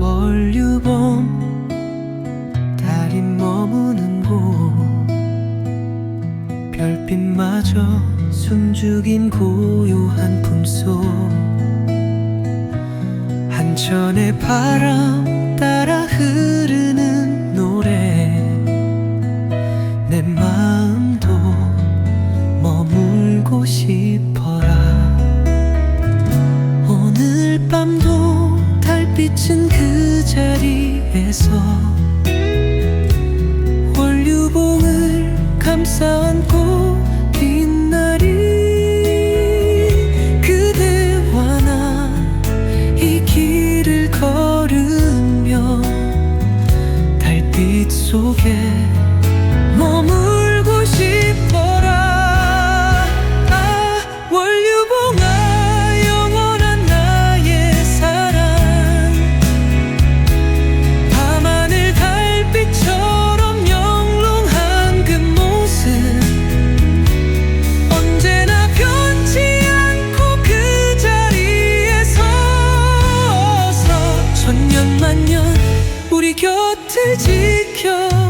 월류봉 달이 머무는 곳 별빛마저 숨죽인 고요한 품속. 한천의 바람 따라 흐르는 노래. 내 마음도 머물고 싶어라. 오늘 밤도 달빛은 그 자리에서 월류봉을 감싸 안고 빛나리 그대와 나 이 길을 걸으며 달빛 속에 곁을 지켜